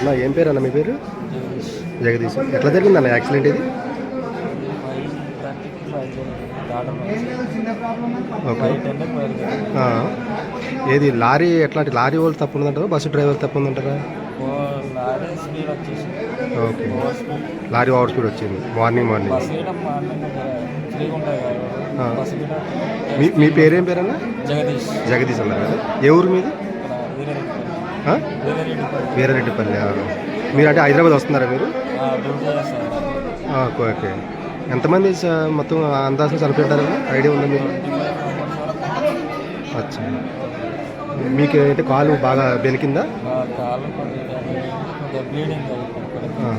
అన్న ఏం పేరు అన్న మీ పేరు? జగదీష్. ఎట్లా జరిగింది అన్న యాక్సిడెంట్ ఇది? ఓకే. ఏది లారీ ఎట్లాంటి లారీ వాళ్ళు తప్పు ఉందంటారా? బస్సు డ్రైవర్ తప్పు ఉందంటారా? ఓకే. లారీ ఓవర్ స్పీడ్ వచ్చింది. Morning morning. మీ మీ పేరేం పేరన్నా జగదీష్. జగదీష్ అన్నారు కదా. ఏ ఊరు మీది? వీరరెడ్డిపల్లి. మీరు అంటే హైదరాబాద్ వస్తున్నారా మీరు? Okay okay. ఎంతమంది మొత్తం అందాజు చనిపోయారు ఐడియా ఉందా మీరు అచ్చా. మీకు అంటే కాలు బాగా బెనికిందా? ఆ.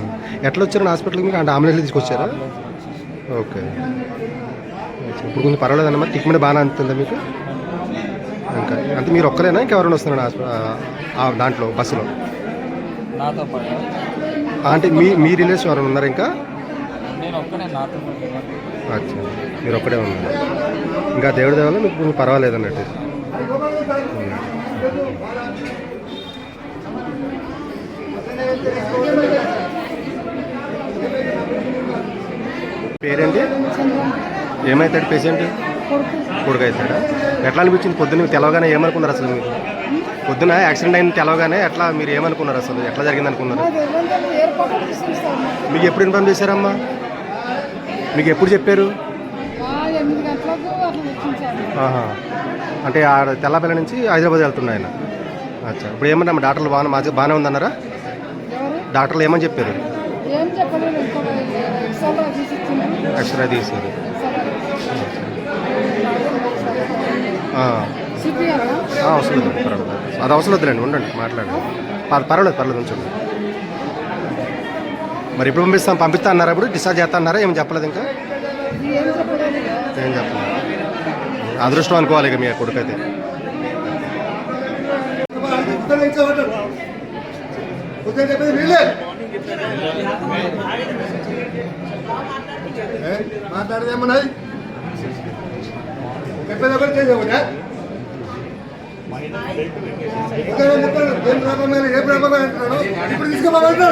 ఎట్లా వచ్చారు హాస్పిటల్కి? మీకు అంటే అంబులెన్స్లో తీసుకొచ్చారా? ఓకే. ఇప్పుడు కొంచెం పర్వాలేదన్నమా ట్రీట్మెంట్ బాగానే అందుతుందా మీకు? ఇంకా. అంటే మీరు ఒక్కరేనా? ఇంకెవరైనా వస్తున్నారా? దాంట్లో బస్సులో? నాతో పాటు అంటే మీ మీ రిలేషన్ ఎవరైనా ఉన్నారా ఇంకా? అచ్చా. మీరు ఒక్కడే ఉన్నారు. ఇంకా దేవుడి దేవాల మీకు పర్వాలేదు అన్నట్టు. పేరేంటి? ఏమవుతాడు పేషెంట్? కొడుకు అవుతాడా ఎట్లా అనిపించింది పొద్దున్న? తెలవగానే ఏమనుకున్నారు అసలు మీరు? పొద్దున యాక్సిడెంట్ అయిన తెలవగానే ఎట్లా మీరు ఏమనుకున్నారు అసలు? ఎట్లా జరిగింది అనుకున్నారు మీకు ఎప్పుడు ఇన్ఫార్మ్ చేశారమ్మా? మీకు ఎప్పుడు చెప్పారు. అంటే ఆ తెల్లపల్లి నుంచి హైదరాబాద్ వెళ్తున్నాయి ఆయన. అచ్చా. ఇప్పుడు ఏమన్నా డాక్టర్లు బాగా మాకు బాగానే ఉందన్నారా? డాక్టర్లు ఏమని చెప్పారు? ఎక్స్ట్రా తీసారు అవసరం లేదు పర్వాలేదు. అది అవసరం వద్దులేండి ఉండండి మాట్లాడండి. పర్- పర్వాలేదు పర్లేదు ఉంచండి. మరి ఇప్పుడు పంపిస్తాం పంపిస్తా అన్నారా ఇప్పుడు? డిశ్చార్జ్ చేస్తా అన్నారా? ఏం చెప్పలేదు ఇంకా? ఏం చెప్పలేదు ఏం చెప్పలేదు. అదృష్టం అనుకోవాలి ఇక మీ కొడుకు అయితే. చెప్పేది ఒకటి చెప్తాడు? ఏం ప్రాబ్లం ఏ ప్రాబ్లం అంటున్నాడు. ఇప్పుడు అదే.